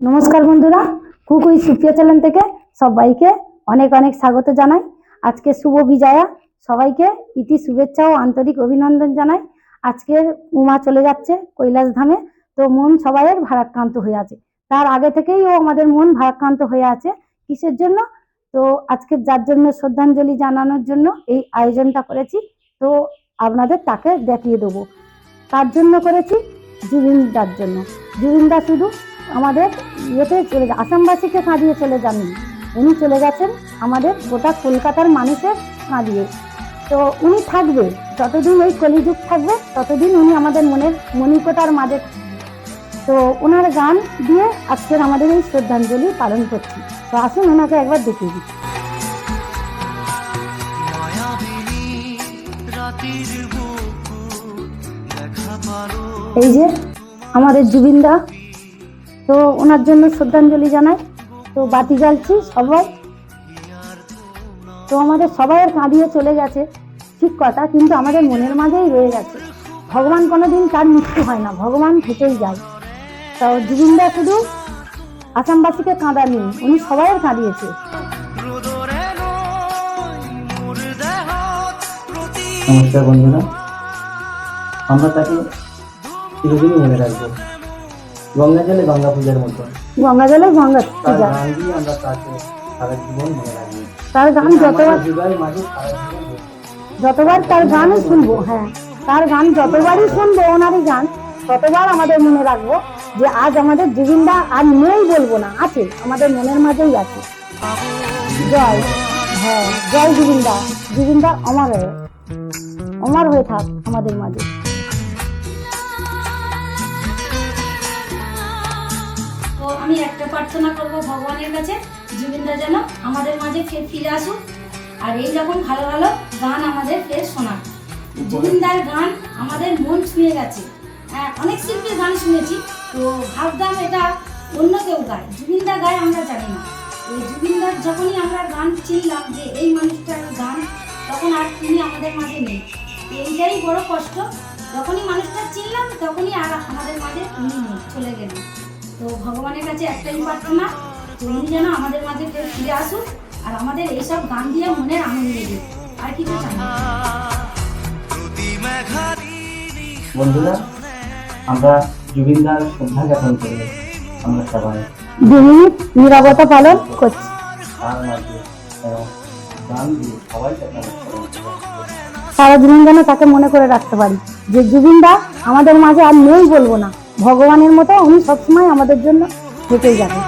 নমস্কার বন্ধুরা, কুকুই সুপ্রিয়া চ্যানেল থেকে সবাইকে অনেক অনেক স্বাগত জানাই। আজকে শুভ বিজয়া, সবাইকে ইতি শুভেচ্ছা ও আন্তরিক অভিনন্দন জানাই। আজকের উমা চলে যাচ্ছে কৈলাস ধামে তো মন সবাইয়ের ভারাক্রান্ত হয়ে আছে। তার আগে থেকেই ও আমাদের মন ভারাক্রান্ত হয়ে আছে কিসের জন্য? তো আজকে যার জন্য শ্রদ্ধাঞ্জলি জানানোর জন্য এই আয়োজনটা করেছি, তো আপনাদের তাকে দেখিয়ে দেবো। তার জন্য করেছি জুবিনদার জন্য। জুবিনদা শুধু আমাদের ইয়েতে চলে আসামবাসীকে কাঁদিয়ে চলে যাননি উনি চলে গেছেন আমাদের গোটা কলকাতার মানুষের কাঁদিয়ে তো উনি থাকবে, যতদিন ওই কলিযুগ থাকবে, ততদিন উনি আমাদের মনের মণিকোটার মাঝে তো ওনার গান দিয়ে আজকের আমাদের এই শ্রদ্ধাঞ্জলি পালন করছি। তো আসুন ওনাকে একবার দেখিয়ে পারো এই যে আমাদের জুবিনদা তো ওনার জন্য শ্রদ্ধাঞ্জলি জানাই। তো বাতি জ্বালছি সবাই। তো আমাদের সবাইয়ের কাঁদিয়ে চলে গেছে। ঠিক কথা, কিন্তু আমাদের মনের মাঝেই রয়ে গেছে। ভগবান কোনোদিন তার মৃত্যু হয় না, ভগবান থেকেই যায়। তো জুবিনদা শুধু আসামবাসীকে কাঁদাননি উনি সবাইয়ের কাঁদিয়েছে। নমস্কার বন্ধুরা, আমরা তাকে চিরদিনই মনে রাখব। গঙ্গা জলে গঙ্গা পূজার মতো। গঙ্গা জলে গঙ্গা তার পূজা। গান আমরা তাকে সারা জীবন মনে রাখব তার গান যতবার। যতবার তার গানই শুনব হ্যাঁ তার গান যতবারই শুনব ওনারই গান ততবার আমাদের মনে রাখব যে আজ আমাদের জুবিনদা আর নেই বলব না আছে আমাদের মনের মাঝেই আছে। জয় হ্যাঁ জয় জুবিনদা জুবিনদা অমর হয়ে অমর হয়ে থাক আমাদের মাঝে। আমি একটা প্রার্থনা করব ভগবানের কাছে জুবিনদা যেন আমাদের মাঝে ফের ফিরে আসুক। আর এই রকম ভালো ভালো গান আমাদের ফের শোনাক। জুবিনদার গান আমাদের মন ছুঁয়ে গেছে। হ্যাঁ, অনেক শিল্পীর গান শুনেছি তো ভাবতাম এটা অন্য কেউ গায়। জুবিনদা গায় আমরা জানি না। ওই জুবিনদার যখনই আমরা গান চিনলাম যে এই মানুষটার গান তখন আর তিনি আমাদের মাঝে নেই। এইটাই বড় কষ্ট। যখনই মানুষটা চিনলাম তখনই আর আমাদের মাঝে উনি নেই চলে গেলেন। তো ভগবানের কাছে একটাই প্রার্থনা উনি যেন আমাদের মাঝে ফিরে আসুক আর আমাদের এইসব গান দিয়ে মনের আনন্দ দিক আর কিছু চাই বন্ধুরা আমরা জুবিনদার শ্রদ্ধা জ্ঞাপন করি আমরা সবাই পালন করছি। তার মাঝে গান দিয়ে সবাই তাকে অনুসরণ করে। সারা জীবন যেন তাকে মনে করে রাখতে পারি যে জুবিনদা আমাদের মাঝে আর নেই বলব না। ভগবানের মতো উনি সবসময় আমাদের জন্য থেকেই যাবেন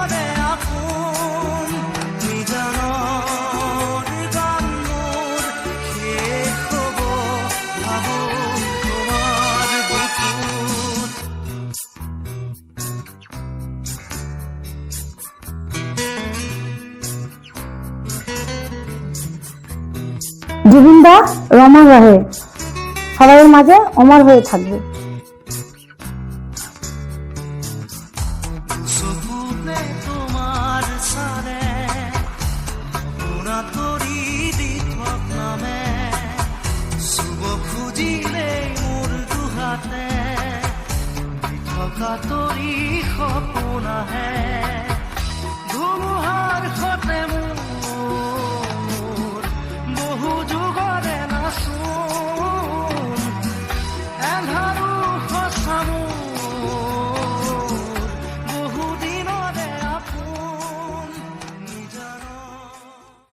জুবিনদা রমা রহে, সবাইয়ের মাঝে অমর হয়ে থাকবে। ধুমুহাৰ সতে মোৰ